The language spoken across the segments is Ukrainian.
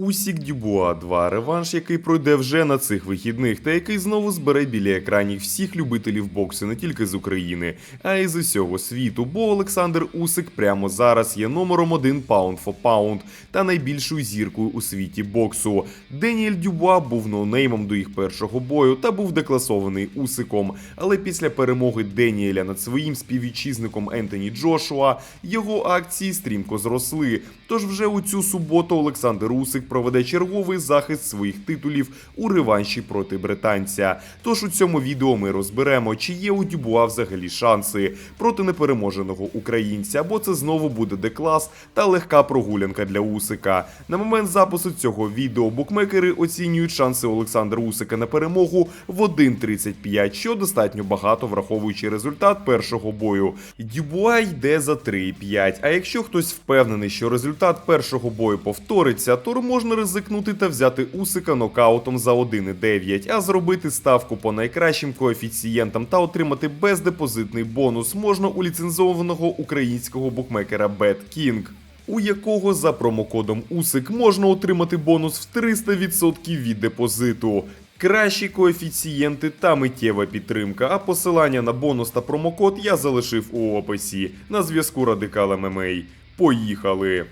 Усік Дюбуа 2 реванш, який пройде вже на цих вихідних, та який знову збере біля екранів всіх любителів боксу не тільки з України, а й з усього світу. Бо Олександр Усик прямо зараз є номером один паунд for паунд та найбільшою зіркою у світі боксу. Деніель Дюбуа був ноунеймом до їх першого бою та був декласований Усиком. Але після перемоги Деніеля над своїм співвітчизником Ентоні Джошуа його акції стрімко зросли. Тож вже у цю суботу Олександр Усик проведе черговий захист своїх титулів у реванші проти британця. Тож у цьому відео ми розберемо, чи є у Дюбуа взагалі шанси проти непереможеного українця, бо це знову буде деклас та легка прогулянка для Усика. На момент запису цього відео букмекери оцінюють шанси Олександра Усика на перемогу в 1.35, що достатньо багато, враховуючи результат першого бою. Дюбуа йде за 3.5, А якщо хтось впевнений, що результат першого бою повториться, то можна ризикнути та взяти Усика нокаутом за 1.9, а зробити ставку по найкращим коефіцієнтам та отримати бездепозитний бонус можна у ліцензованого українського букмекера BetKing. У якого за промокодом УСИК можна отримати бонус в 300% від депозиту. Кращі коефіцієнти та миттєва підтримка, а посилання на бонус та промокод я залишив у описі на зв'язку Радикал ММА. Поїхали!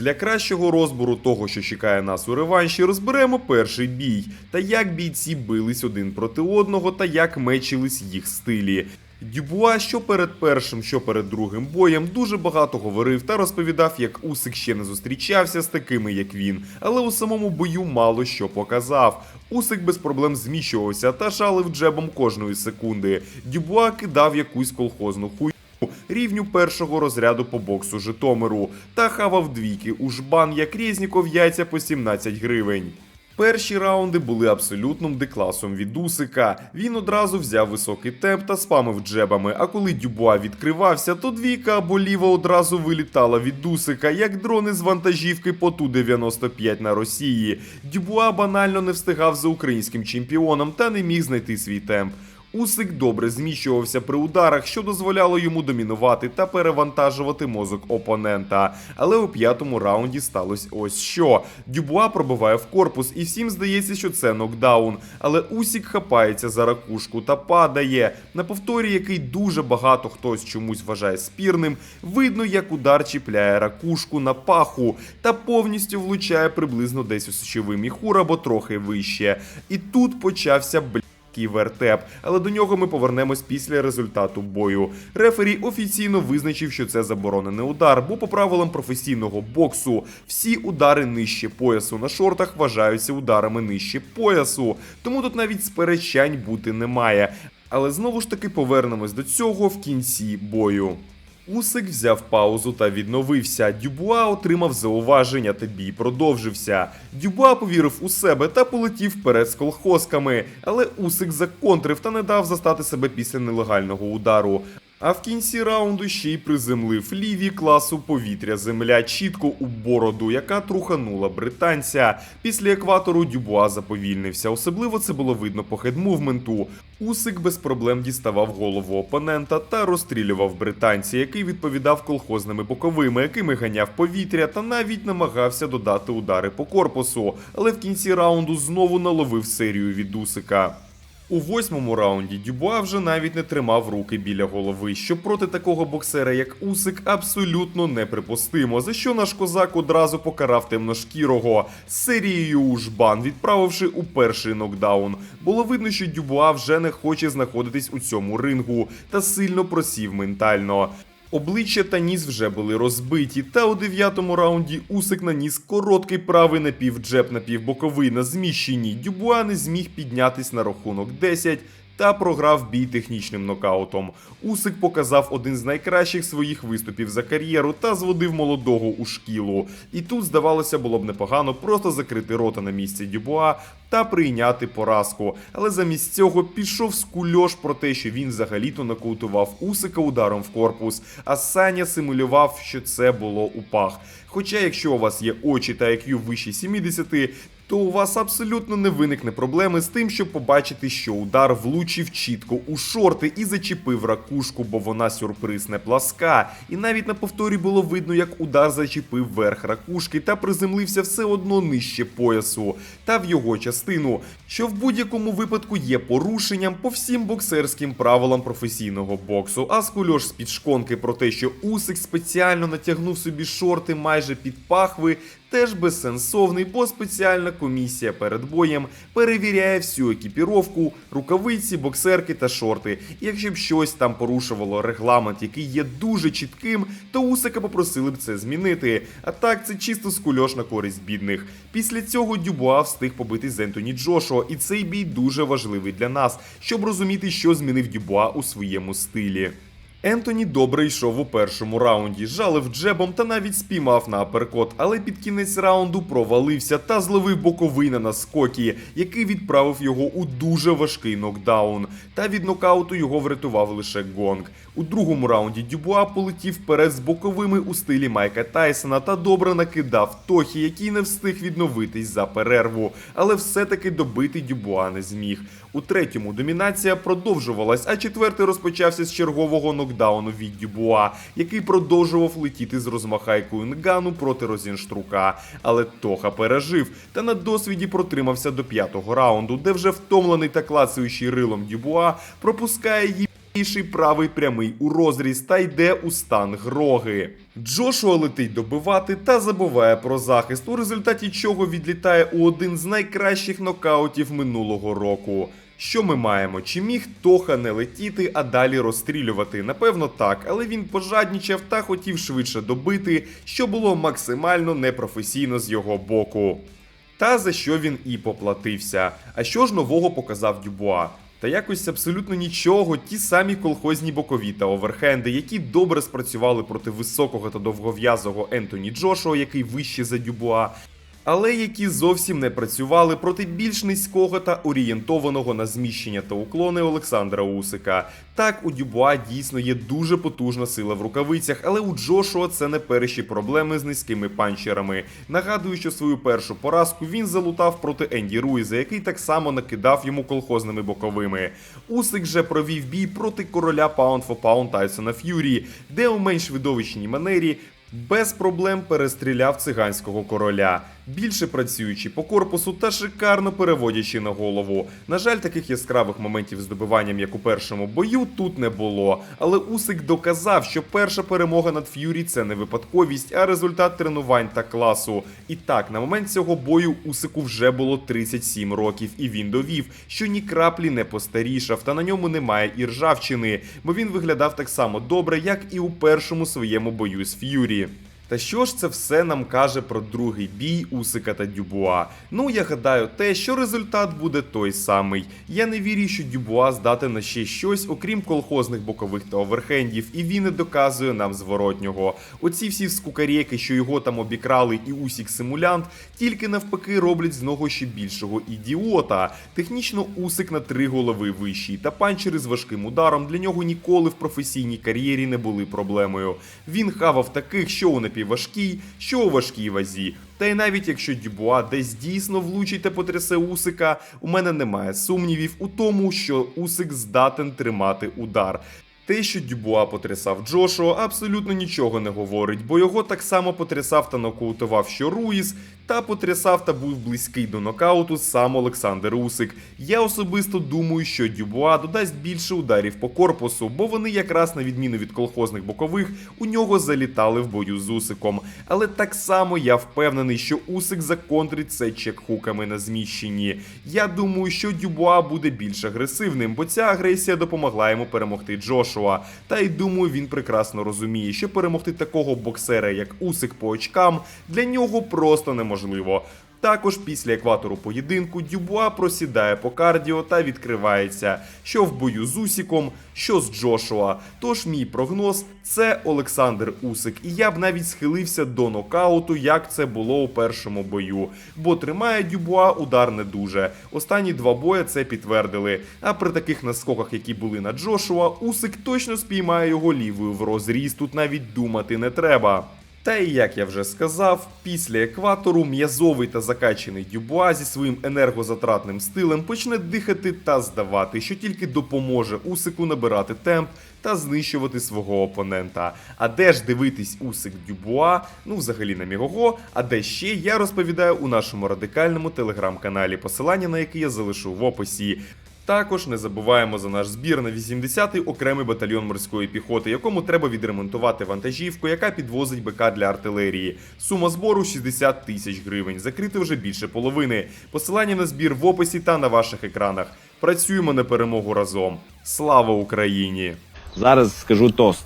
Для кращого розбору того, що чекає нас у реванші, розберемо перший бій та як бійці бились один проти одного та як мечились їх стилі. Дюбуа, що перед першим, що перед другим боєм, дуже багато говорив та розповідав, як Усик ще не зустрічався з такими, як він, але у самому бою мало що показав. Усик без проблем зміщувався та шалив джебом кожної секунди. Дюбуа кидав якусь колхозну хуй рівню першого розряду по боксу Житомиру та хавав двійки у жбан, як Резніков яйця по 17 гривень. Перші раунди були абсолютним декласом від Усика. Він одразу взяв високий темп та спамив джебами. А коли Дюбуа відкривався, то двійка або ліва одразу вилітала від Усика, як дрони з вантажівки по Ту-95 на Росії. Дюбуа банально не встигав за українським чемпіоном та не міг знайти свій темп. Усик добре зміщувався при ударах, що дозволяло йому домінувати та перевантажувати мозок опонента. Але у п'ятому раунді сталося ось що. Дюбуа пробиває в корпус, і всім здається, що це нокдаун. Але Усік хапається за ракушку та падає. На повторі, який дуже багато хтось чомусь вважає спірним, видно, як удар чіпляє ракушку на паху та повністю влучає приблизно десь у сечовий міхур або трохи вище. І тут почався бл. Такий вертеп, але до нього ми повернемось після результату бою. Рефері офіційно визначив, що це заборонений удар, бо по правилам професійного боксу всі удари нижче поясу на шортах вважаються ударами нижче поясу. Тому тут навіть сперечань бути немає. Але знову ж таки повернемось до цього в кінці бою. Усик взяв паузу та відновився. Дюбуа отримав зауваження та бій продовжився. Дюбуа повірив у себе та полетів вперед з колхозками, але Усик законтрив та не дав застати себе після нелегального удару. А в кінці раунду ще й приземлив ліві класу повітря земля чітко у бороду, яка труханула британця. Після екватору Дюбуа заповільнився. Особливо це було видно по хедмувменту. Усик без проблем діставав голову опонента та розстрілював британця, який відповідав колхозними боковими, якими ганяв повітря, та навіть намагався додати удари по корпусу. Але в кінці раунду знову наловив серію від Усика. У восьмому раунді Дюбуа вже навіть не тримав руки біля голови, що проти такого боксера, як Усик, абсолютно неприпустимо. За що наш козак одразу покарав темношкірого з серією у жбан, відправивши у перший нокдаун. Було видно, що Дюбуа вже не хоче знаходитись у цьому рингу та сильно просів ментально. Обличчя та ніс вже були розбиті, та у дев'ятому раунді Усик наніс короткий правий на напівбоковий на зміщенні. Дюбуа не зміг піднятись на рахунок 10 та програв бій технічним нокаутом. Усик показав один з найкращих своїх виступів за кар'єру та зводив молодого у шкілу. І тут, здавалося, було б непогано просто закрити рота на місці Дюбуа та прийняти поразку. Але замість цього пішов скульош про те, що він взагалі-то нокаутував Усика ударом в корпус, а Саня симулював, що це було у пах. Хоча, якщо у вас є очі та IQ вище 70, то у вас абсолютно не виникне проблеми з тим, щоб побачити, що удар влучив чітко у шорти і зачепив ракушку, бо вона сюрприз не пласка. І навіть на повторі було видно, як удар зачепив верх ракушки та приземлився все одно нижче поясу та в його частину, що в будь-якому випадку є порушенням по всім боксерським правилам професійного боксу. А скульош з під шконки про те, що Усик спеціально натягнув собі шорти майже під пахви, теж безсенсовний, бо спеціальна комісія перед боєм перевіряє всю екіпіровку, рукавиці, боксерки та шорти. І якщо б щось там порушувало регламент, який є дуже чітким, то Усика попросили б це змінити. А так це чисто скульош на користь бідних. Після цього Дюбуа встиг побити з Ентоні Джошуа, і цей бій дуже важливий для нас, щоб розуміти, що змінив Дюбуа у своєму стилі. Ентоні добре йшов у першому раунді, жалив джебом та навіть спіймав на аперкот, але під кінець раунду провалився та зловив боковий на наскокі, який відправив його у дуже важкий нокдаун. Та від нокауту його врятував лише гонг. У другому раунді Дюбуа полетів вперед з боковими у стилі Майка Тайсона та добре накидав Тохі, який не встиг відновитись за перерву, але все-таки добити Дюбуа не зміг. У третьому домінація продовжувалась, а четвертий розпочався з чергового нокдауну від Дюбуа, який продовжував летіти з розмахайкою Нгану проти Розінштрука. Але Тоха пережив та на досвіді протримався до п'ятого раунду, де вже втомлений та клацаючий рилом Дюбуа пропускає її. Інший правий прямий у розріз та йде у стан гроги. Джошуа летить добивати та забуває про захист, у результаті чого відлітає у один з найкращих нокаутів минулого року. Що ми маємо? Чи міг Тоха не летіти, а далі розстрілювати? Напевно, так, але він пожаднічав та хотів швидше добити, що було максимально непрофесійно з його боку. Та за що він і поплатився. А що ж нового показав Дюбуа? Та якось абсолютно нічого, ті самі колхозні бокові та оверхенди, які добре спрацювали проти високого та довгов'язого Ентоні Джошуа, який вище за Дюбуа, але які зовсім не працювали проти більш низького та орієнтованого на зміщення та уклони Олександра Усика. Так, у Дюбуа дійсно є дуже потужна сила в рукавицях, але у Джошуа це не перші проблеми з низькими панчерами. Нагадую, що свою першу поразку він залутав проти Енді Руїза, який так само накидав йому колхозними боковими. Усик же провів бій проти короля Pound for Pound Тайсона Ф'юрі, де у менш видовищній манері без проблем перестріляв циганського короля, більше працюючи по корпусу та шикарно переводячи на голову. На жаль, таких яскравих моментів з добиванням, як у першому бою, тут не було. Але Усик доказав, що перша перемога над Ф'юрі це не випадковість, а результат тренувань та класу. І так, на момент цього бою Усику вже було 37 років, і він довів, що ні краплі не постарішав, та на ньому немає і ржавчини, бо він виглядав так само добре, як і у першому своєму бою з Ф'юрі. Та що ж це все нам каже про другий бій Усика та Дюбуа? Ну я гадаю, те, що результат буде той самий. Я не вірю, що Дюбуа здатен на ще щось, окрім колхозних бокових та оверхендів, і він не доказує нам зворотнього. Оці всі скукарєки, що його там обікрали, і Усік симулянт, тільки навпаки роблять з нього ще більшого ідіота. Технічно Усик на три голови вищий, та панчери з важким ударом для нього ніколи в професійній кар'єрі не були проблемою. Він хавав таких, що у напівважкій, що у важкій вазі. Та й навіть якщо Дюбуа десь дійсно влучить та потрясе Усика, у мене немає сумнівів у тому, що Усик здатен тримати удар. Те, що Дюбуа потрясав Джошуа, абсолютно нічого не говорить, бо його так само потрясав та нокаутував що Руїс, та потрясав та був близький до нокауту сам Олександр Усик. Я особисто думаю, що Дюбуа додасть більше ударів по корпусу, бо вони якраз на відміну від колхозних бокових у нього залітали в бою з Усиком. Але так само я впевнений, що Усик законтрить це чекхуками на зміщенні. Я думаю, що Дюбуа буде більш агресивним, бо ця агресія допомогла йому перемогти Джошуа. Та й думаю, він прекрасно розуміє, що перемогти такого боксера, як Усик по очкам, для нього просто неможливо. Також після екватору поєдинку Дюбуа просідає по кардіо та відкривається, що в бою з Усіком, що з Джошуа. Тож мій прогноз це Олександр Усик, і я б навіть схилився до нокауту, як це було у першому бою. Бо тримає Дюбуа удар не дуже. Останні два бої це підтвердили. А при таких наскоках, які були на Джошуа, Усик точно спіймає його лівою в розріз. Тут навіть думати не треба. Та і як я вже сказав, після екватору м'язовий та закачаний Дюбуа зі своїм енергозатратним стилем почне дихати та здавати, що тільки допоможе Усику набирати темп та знищувати свого опонента. А де ж дивитись Усик Дюбуа? Ну, взагалі на Мігого, а де ще я розповідаю у нашому радикальному телеграм-каналі, посилання на який я залишу в описі. Також не забуваємо за наш збір на 80-й окремий батальйон морської піхоти, якому треба відремонтувати вантажівку, яка підвозить БК для артилерії. Сума збору 60 тисяч гривень. Закрити вже більше половини. Посилання на збір в описі та на ваших екранах. Працюємо на перемогу разом. Слава Україні! Зараз скажу тост.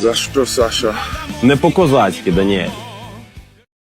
За що, Саша? Не по-козацьки, Даніель.